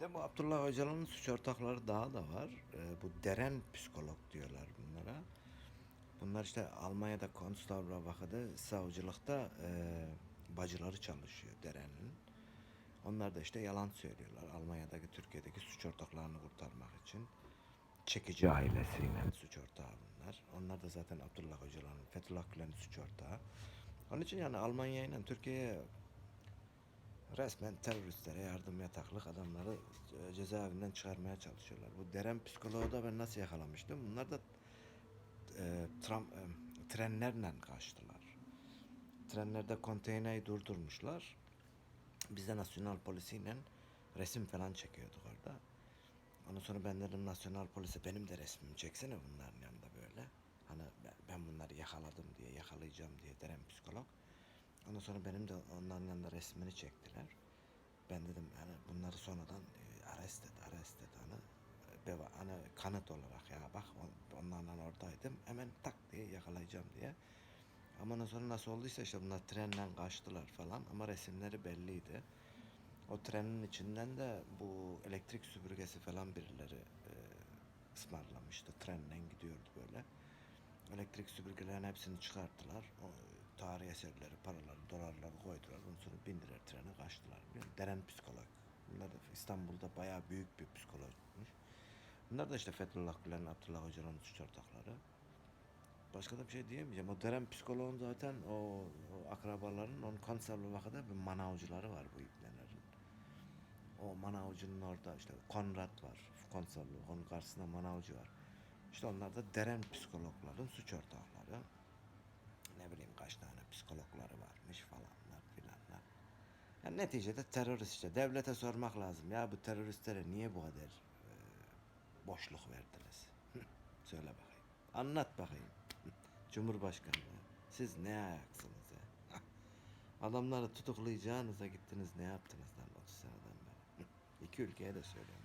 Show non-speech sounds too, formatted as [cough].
Bir de bu Abdullah Öcalan'ın suç ortakları daha da var. Ee, bu deren psikolog diyorlar bunlara. Bunlar işte Almanya'da Konstablerwach'da savcılıkta e, bacıları çalışıyor derenin. Onlar da işte yalan söylüyorlar. Almanya'daki Türkiye'deki suç ortaklarını kurtarmak için. Çekici ailesiyle suç ortağı bunlar. Onlar da zaten Abdullah Öcalan'ın, Fethullah Gülen'in suç ortağı. Onun için yani Almanya ile Türkiye'ye resmen teröristlere yardım yataklık adamları e, cezaevinden çıkarmaya çalışıyorlar. Bu Deren psikoloğu da ben nasıl yakalamıştım? Bunlar da e, tram, e, trenlerle kaçtılar. Trenlerde konteyneri durdurmuşlar. Biz de nasyonal polisiyle resim falan çekiyorduk orada. Ondan sonra ben dedim nasyonal polise benim de resmimi çeksene bunların yanında böyle. Hani ben, bunları yakaladım diye, yakalayacağım diye Deren psikolog. Ondan sonra benim de onların yanında resmini çektiler. Ben dedim hani bunları sonradan e, arrest et, arrest et hani beva, hani kanıt olarak ya bak on- onlarla oradaydım hemen tak diye yakalayacağım diye. Ama ondan sonra nasıl olduysa işte bunlar trenle kaçtılar falan ama resimleri belliydi. O trenin içinden de bu elektrik süpürgesi falan birileri e, ısmarlamıştı. Trenle gidiyordu böyle. Elektrik süpürgelerin hepsini çıkarttılar. O, tarih eserleri, paraları, dolarları koydular. Ondan sonra bindiler trene kaçtılar. Deren psikolog. Bunlar da İstanbul'da bayağı büyük bir psikologmuş. Bunlar da işte Fethullah Gülen, Abdullah Öcalan'ın suç ortakları. Başka da bir şey diyemeyeceğim. O Deren psikoloğun zaten o, o akrabaların onun konserve vakada bir manavcıları var bu ipnelerin. O manavcının orada işte Konrad var. Konserve. Onun karşısında manavcı var. İşte onlar da Deren psikologların suç ortakları. Ne bileyim kaç tane psikologları varmış falanlar filanlar. Yani neticede terörist işte. Devlete sormak lazım. Ya bu teröristlere niye bu kadar e, boşluk verdiniz? [laughs] Söyle bakayım. Anlat bakayım. [laughs] Cumhurbaşkanı. Siz ne ayaksınız ya? [laughs] Adamları tutuklayacağınıza gittiniz ne yaptınız lan 30 seneden beri? İki ülkeye de söylüyorum.